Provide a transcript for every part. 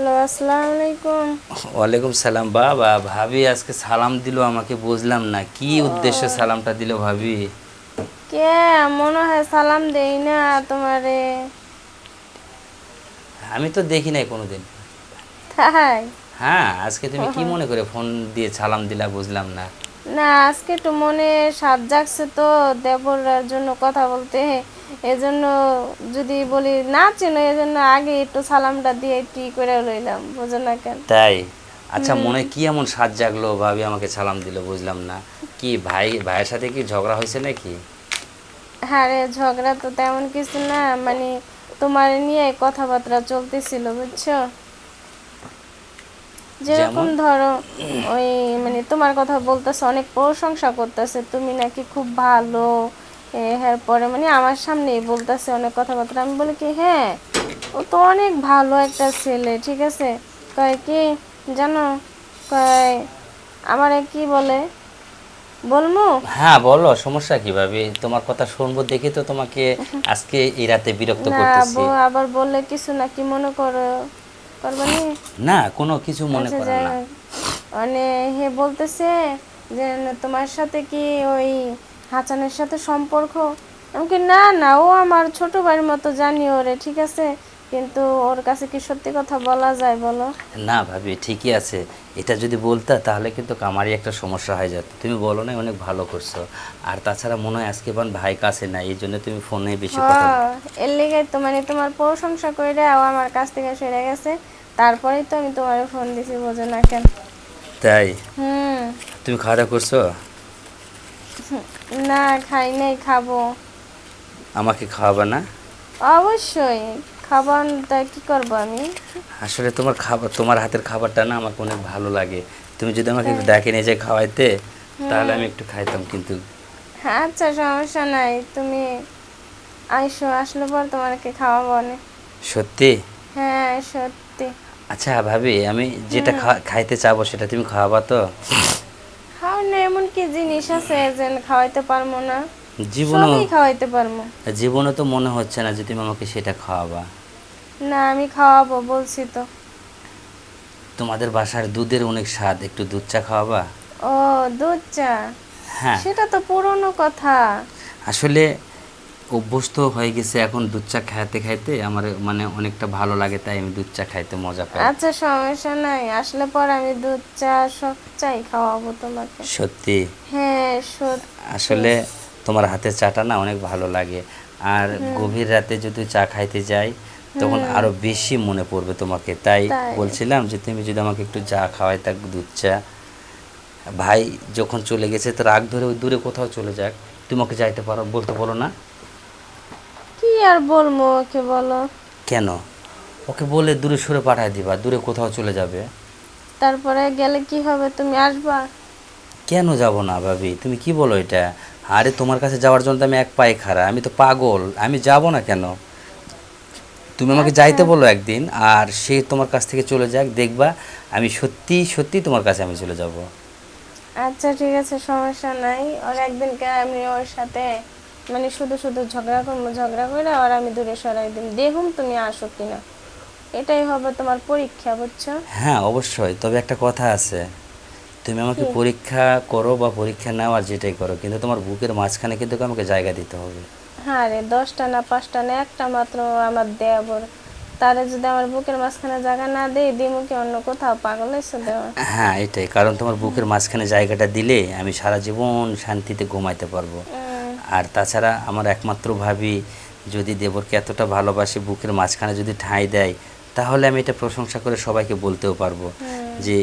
Hello আসসালামু আলাইকুম ওয়ালাইকুম সালাম বাবা। ভাবি আজকে সালাম দিল আমাকে বুঝলাম না। কি উদ্দেশ্যে সালামটা দিল ভাবি? কে? মনে হয় সালাম দেই না তোমারে। আমি তো দেখি নাই কোনোদিন। তাই? হ্যাঁ আজকে তুমি কি মনে করে ফোন দিয়ে সালাম দিলা বুঝলাম না। না আজকে একটু মনে সাত জাগছে তো দেবরার জন্য কথা বলতে। এজন্য যদি বলি না চেনো এজন্য আগে একটু সালামটা দিয়ে টি করে লইলাম বুঝো না কেন? তাই? আচ্ছা মনে কি এমন সাজ জাগলো? ভাবি আমাকে সালাম দিল বুঝলাম না। কি ভাই ভাইয়ের সাথে কি ঝগড়া হয়েছে নাকি? হ্যাঁ রে ঝগড়া তো তেমন কিছু না মানে তোমার নিয়ে কথাবার্তা চলতেছিল বুঝছ? যেরকম ধরো ওই মানে তোমার কথা বলতেছে অনেক প্রশংসা করতেছে তুমি নাকি খুব ভালো এর পরে মানে আমার সামনেই বলতেছে অনেক কথাবার্তা। আমি বলি কি হ্যাঁ ও তো অনেক ভালো একটা ছেলে ঠিক আছে? কয় কি? জানো? কয় আমারে কি বলে? বলমু? হ্যাঁ বলো সমস্যা কি ভাবি? তোমার কথা শুনব দেখে তো তোমাকে আজকে এই রাতে বিরক্ত না করতেছি। বউ আবার বললে কিছু নাকি মনে করো? করবানি না? কোনো কিছু মনে আচ্ছা, করো না। মানে হে বলতেছে যে তোমার সাথে কি ওই হাসানের সাথে সম্পর্ক? এমনকি না না ও আমার ছোট ভাইয়ের মতো জানি ওরে ঠিক আছে? কিন্তু ওর কাছে কি সত্যি কথা বলা যায় বলো? না ভাবি ঠিকই আছে। এটা যদি বলতা তাহলে কিন্তু আমারই একটা সমস্যা হয়ে যেত। তুমি বলো না অনেক ভালো করছ। আর তাছাড়া মনে হয় আজকে বান ভাই কাছে না এই জন্য তুমি ফোনে বেশি কথা এর লেগে তো মানে তোমার প্রশংসা করে ও আমার কাছ থেকে সরে গেছে। তারপরেই তো আমি তোমার ফোন দিছি বোঝো না কেন। তাই? হুম। তুমি খাওয়া দাওয়া করছ? না খাই নাই খাব। আমাকে খাওয়াবা না? অবশ্যই খাবারটা কি করব আমি? আসলে তোমার খাবার তোমার হাতের খাবারটা না অনেক ভালো লাগে। তুমি যদি আমাকে একটু ডাকে নিয়ে যাই খাওয়াইতে তাহলে আমি একটু খাইতাম কিন্তু। আচ্ছা সমস্যা নাই তুমি আইসো আসলে পর তোমাকে খাওয়াবো না সত্যি? হ্যাঁ সত্যি। আচ্ছা ভাবি আমি যেটা খাইতে চাবো সেটা তুমি খাওয়াবা তো? কি জিনিস আছে যে খাওয়াইতে পারব না? জীবনে সবই খাওয়াইতে পারব জীবনে তো মনে হচ্ছে না যে তুমি আমাকে সেটা খাওয়াবা। না আমি খাওয়াবো বলছি তো। তোমাদের বাসার দুধের অনেক স্বাদ একটু দুধ চা খাওয়াবা? ও দুধ চা? হ্যাঁ। সেটা তো পুরনো কথা। আসলে অভ্যস্ত হয়ে গেছে এখন দুধ চা খাইতে খাইতে আমার মানে অনেকটা ভালো লাগে তাই আমি দুধ চা খাইতে মজা পাই। আচ্ছা সমস্যা নাই। আসলে পর আমি দুধ চা সব চাই খাওয়াবো তোমাকে। সত্যি? হ্যাঁ সত্যি। আসলে তোমার হাতের চাটা না অনেক ভালো লাগে। আর গভীর রাতে যদি চা খাইতে যাই তখন আরও বেশি মনে পড়বে তোমাকে। তাই। বলছিলাম যে তুমি যদি আমাকে একটু চা খাওয়াই তাক দুধ চা। ভাই যখন চলে গেছে তো রাগ ধরে ওই দূরে কোথাও চলে যাক। তুমি ওকে যাইতে পারো বলতে বলো না। আর বলব ওকে বলো। কেন? ওকে বলে দূরে সরে পাঠায় দিবা দূরে কোথাও চলে যাবে। তারপরে গেলে কি হবে? তুমি আসবা? কেন যাব না ভাবি? তুমি কি বলো এটা? আরে তোমার কাছে যাওয়ার জন্য তো আমি এক পায়ে খাড়া আমি তো পাগল আমি যাব না কেন? তুমি আমাকে যাইতে বলো একদিন আর সে তোমার কাছ থেকে চলে যাক দেখবা আমি সত্যি সত্যি তোমার কাছে আমি চলে যাব। আচ্ছা ঠিক আছে সমস্যা নাই। ওর একদিনকে আমি ওর সাথে মানে শুধু শুধু ঝগড়া করব ঝগড়া করে আর আমি দূরে সরাই দিন দেখুন তুমি আসো কিনা। এটাই হবে তোমার পরীক্ষা বুঝছ? হ্যাঁ অবশ্যই। তবে একটা কথা আছে। তুমি আমাকে পরীক্ষা করো বা পরীক্ষা নাও আর যেটাই করো কিন্তু তোমার বুকের মাঝখানে কিন্তু আমাকে জায়গা দিতে হবে। হ্যাঁ রে দশটা না পাঁচটা না একটা মাত্র আমার দেবর তারে যদি আমার বুকের মাঝখানে জায়গা না দেই দিমু কি অন্য কোথাও? পাগল এসে দেওয়া। হ্যাঁ এটাই। কারণ তোমার বুকের মাঝখানে জায়গাটা দিলে আমি সারা জীবন শান্তিতে ঘুমাইতে পারব। আর তাছাড়া আমার একমাত্র ভাবি যদি দেবরকে এতটা ভালোবাসি বুকের মাঝখানে যদি ঠাঁই দেয় তাহলে আমি এটা প্রশংসা করে সবাইকে বলতেও পারব যে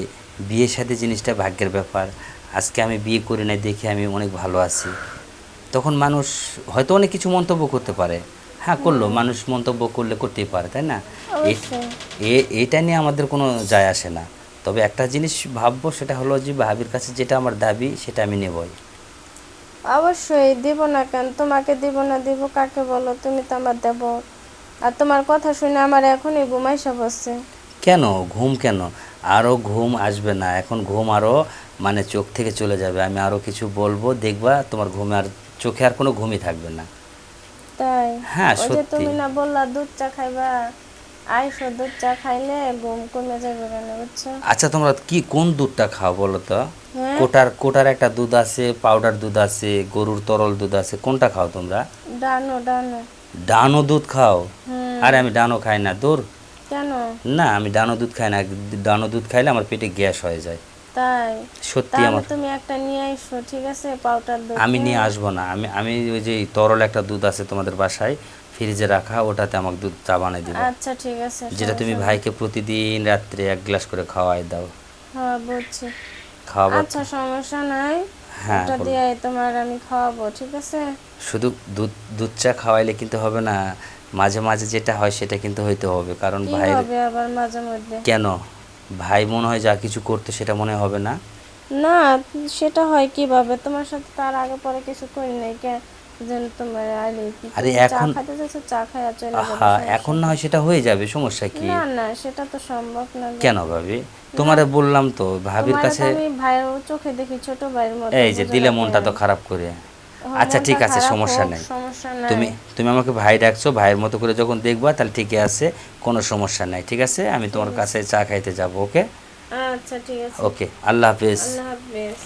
বিয়ের সাথে জিনিসটা ভাগ্যের ব্যাপার। আজকে আমি বিয়ে করি নাই দেখে আমি অনেক ভালো আছি। তখন মানুষ হয়তো অনেক কিছু মন্তব্য করতে পারে। হ্যাঁ করল মানুষ মন্তব্য করলে করতেই পারে তাই না? এটা নিয়ে আমাদের কোনো যায় আসে না। তবে একটা জিনিস ভাববো সেটা হলো যে ভাবির কাছে যেটা আমার দাবি সেটা আমি নেবই। অবশ্যই দিব না কেন? তোমাকে দিব না দিব কাকে বলো? তুমি তো আমার দেব আর তোমার কথা শুনে আমার এখনই ঘুমাইসা বসছে কেন? ঘুম কেন? আরও ঘুম আসবে না। এখন ঘুম আরও মানে চোখ থেকে চলে যাবে। আমি আরও কিছু বলব দেখবা তোমার ঘুমে আর চোখে আর কোনো ঘুমই থাকবে না। তাই? হ্যাঁ সত্যি। তুমি না বললা দুধ চা খাইবা। আইসো দুধ চা খাইলে ঘুম কমে যাবে কেন বুঝছ? আচ্ছা তোমরা কি কোন দুধটা খাও বলো তো? হ্যাঁ? কোটার কোটার একটা দুধ আছে পাউডার দুধ আছে গরুর তরল দুধ আছে কোনটা খাও তোমরা? ডানো ডানো। ডানো দুধ খাও? আরে আমি ডানো খাই না দূর। কেন? না আমি ডানো দুধ খাই না ডানো দুধ খাইলে আমার পেটে গ্যাস হয়ে যায়। তাই? সত্যি আমার তুমি একটা নিয়ে আইসো ঠিক আছে? পাউডার দুধ আমি নিয়ে আসব না আমি আমি ওই যে তরল একটা দুধ আছে তোমাদের বাসায় ফ্রিজে রাখা ওটাতে আমাকে দুধ চা বানিয়ে দিবে আচ্ছা ঠিক আছে যেটা তুমি ভাইকে প্রতিদিন রাত্রে এক গ্লাস করে খাওয়াই দাও। হ্যাঁ বুঝছি। খাওয়াবো আচ্ছা সমস্যা নাই। হ্যাঁ ওটা দিয়ে তোমার আমি খাওয়াবো ঠিক আছে? শুধু দুধ দুধ চা খাওয়াইলে কিন্তু হবে না মাঝে মাঝে যেটা হয় সেটা কিন্তু হইতে হবে কারণ ভাই হবে আবার মাঝে মধ্যে? কেন? ভাই মনে হয় যা কিছু করতে সেটা মনে হবে না? না সেটা হয় কীভাবে? তোমার সাথে তার আগে পরে কিছু করি নাই কে আরে এখন- না হয় সেটা হয়ে যাবে সমস্যা কি? না না সেটা তো সম্ভব না কেন ভাবি? তোমারে বললাম তো ভাবির কাছে আমি ভাইয়ের চোখে দেখি ছোট ভাইয়ের মতো এই যে দিলে মনটা তো খারাপ করে। হ্যাঁ, আচ্ছা ঠিক আছে সমস্যা নেই। সমস্যা নাই। তুমি তুমি আমাকে ভাই ডাকছো ভাইয়ের মতো করে যখন দেখবা তাহলে ঠিকই আছে কোনো সমস্যা নাই ঠিক আছে? আমি তোমার কাছে চা খাইতে যাব ওকে? আচ্ছা ঠিক আছে। ওকে আল্লাহ হাফেজ। আল্লাহ হাফেজ।